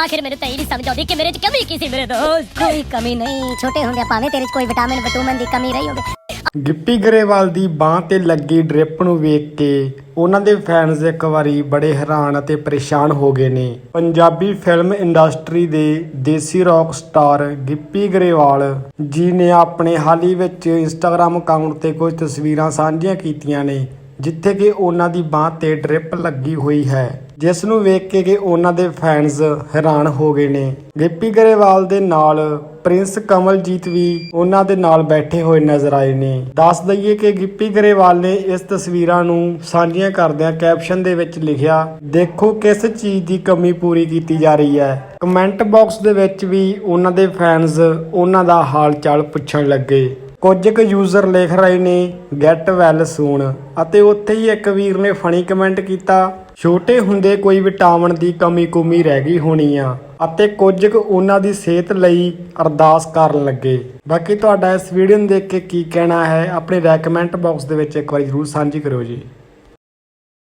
ਆਖਿਰ ਮੈਨੂੰ ਤਾਂ ਇਹ ਨਹੀਂ ਸਮਝ ਆਉਂਦੀ ਕਿ ਮੇਰੇ 'ਚ ਕਮੀ ਕੀ ਸੀ ਮੇਰੇ ਦੋਸਤ। ਕੋਈ ਕਮੀ ਨਹੀਂ ਛੋਟੇ ਹੁੰਦੇ ਭਾਵੇਂ ਤੇਰੇ 'ਚ ਕੋਈ ਵਿਟਾਮਿਨ ਵਿਟੂਮਨ ਦੀ ਕਮੀ ਰਹੀ ਹੋਵੇ। ਗਿੱਪੀ ਗਰੇਵਾਲ ਦੀ ਬਾਹ ਤੇ ਲੱਗੀ ਡ੍ਰਿਪ ਨੂੰ ਵੇਖ ਕੇ ਉਹਨਾਂ ਦੇ ਫੈਨਸ ਇੱਕ ਵਾਰੀ ਬੜੇ ਹੈਰਾਨ ਅਤੇ ਪਰੇਸ਼ਾਨ ਹੋ ਗਏ ਨੇ। ਪੰਜਾਬੀ ਫਿਲਮ ਇੰਡਸਟਰੀ ਦੇ ਦੇਸੀ ਰੌਕ ਸਟਾਰ ਗਿੱਪੀ ਗਰੇਵਾਲ ਜੀ ਨੇ ਆਪਣੇ ਹਾਲ ਹੀ ਵਿੱਚ ਇੰਸਟਾਗ੍ਰam ਅਕਾਊਂਟ ਤੇ ਕੁਝ ਤਸਵੀਰਾਂ ਸਾਂਝੀਆਂ ਕੀਤੀਆਂ ਨੇ। ਜਿੱਥੇ ਕਿ ਉਹਨਾਂ ਦੀ ਬਾਹ ਤੇ ਡ੍ਰਿਪ ਲੱਗੀ ਹੋਈ ਹੈ। ਜਿਸ ਨੂੰ ਵੇਖ ਕੇ ਕਿ ਉਹਨਾਂ ਦੇ ਫੈਨਸ ਹੈਰਾਨ ਹੋ ਗਏ ਨੇ। ਗਿੱਪੀ ਗਰੇਵਾਲ ਦੇ ਨਾਲ ਪ੍ਰਿੰਸ ਕਮਲਜੀਤ ਵੀ ਉਹਨਾਂ ਦੇ ਨਾਲ ਬੈਠੇ ਹੋਏ ਨਜ਼ਰ ਆਏ ਨੇ। ਦੱਸ ਦਈਏ ਕਿ ਗਿੱਪੀ ਗਰੇਵਾਲ ਨੇ ਇਸ ਤਸਵੀਰਾਂ ਨੂੰ ਸਾਂਝੀਆਂ ਕਰਦਿਆਂ ਕੈਪਸ਼ਨ ਦੇ ਵਿੱਚ ਲਿਖਿਆ, ਦੇਖੋ ਕਿਸ ਚੀਜ਼ ਦੀ ਕਮੀ ਪੂਰੀ ਕੀਤੀ ਜਾ ਰਹੀ ਹੈ। ਕਮੈਂਟ ਬਾਕਸ ਦੇ ਵਿੱਚ ਵੀ ਉਹਨਾਂ ਦੇ ਫੈਨਸ ਉਹਨਾਂ ਦਾ ਹਾਲ ਚਾਲ ਪੁੱਛਣ ਲੱਗੇ। ਕੁਝ ਕੁ ਯੂਜ਼ਰ ਲਿਖ ਰਹੇ ਨੇ ਗੈਟ ਵੈਲ ਸੂਨ ਅਤੇ ਉੱਥੇ ਹੀ ਇੱਕ ਵੀਰ ਨੇ ਫਨੀ ਕਮੈਂਟ ਕੀਤਾ, ਛੋਟੇ ਹੁੰਦੇ ਕੋਈ ਵਿਟਾਮਿਨ ਦੀ ਕਮੀ ਕੁਮੀ ਰਹਿ ਗਈ ਹੋਣੀ ਆ, ਅਤੇ ਕੁਝ ਕੁ ਉਹਨਾਂ ਦੀ ਸਿਹਤ ਲਈ ਅਰਦਾਸ ਕਰਨ ਲੱਗੇ। ਬਾਕੀ ਤੁਹਾਡਾ ਇਸ ਵੀਡੀਓ ਨੂੰ ਦੇਖ ਕੇ ਕੀ ਕਹਿਣਾ ਹੈ, ਆਪਣੇ ਰეკਮੈਂਟ ਬਾਕਸ ਦੇ ਵਿੱਚ ਇੱਕ ਵਾਰੀ ਜ਼ਰੂਰ ਸਾਂਝੀ ਕਰੋ ਜੀ।